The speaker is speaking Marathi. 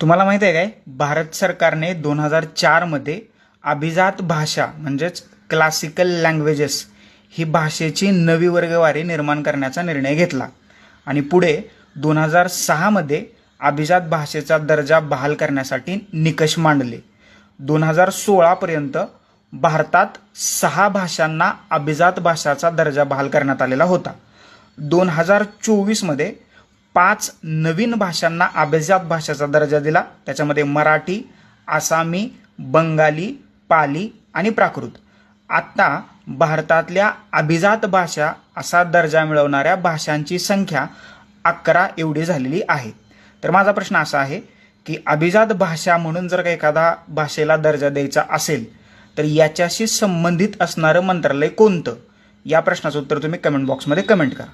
तुम्हाला माहिती आहे काय? भारत सरकारने दोन हजार चारमध्ये अभिजात भाषा म्हणजेच क्लासिकल लँग्वेजेस ही भाषेची नवी वर्गवारी निर्माण करण्याचा निर्णय घेतला. आणि पुढे दोन हजार सहामध्ये अभिजात भाषेचा दर्जा बहाल करण्यासाठी निकष मांडले. दोन हजार सोळापर्यंत भारतात सहा भाषांना अभिजात भाषाचा दर्जा बहाल करण्यात आलेला होता. दोन हजार चोवीसमध्ये पाच नवीन भाषांना अभिजात भाषेचा दर्जा दिला. त्याच्यामध्ये मराठी आसामी बंगाली पाली आणि प्राकृत. आत्ता भारतातल्या अभिजात भाषा असा दर्जा मिळवणाऱ्या भाषांची संख्या अकरा एवढी झालेली आहे. तर माझा प्रश्न असा आहे की अभिजात भाषा म्हणून जर का एखादा भाषेला दर्जा द्यायचा असेल तर याच्याशी संबंधित असणारं मंत्रालय कोणतं? या प्रश्नाचं उत्तर तुम्ही कमेंट बॉक्समध्ये कमेंट करा.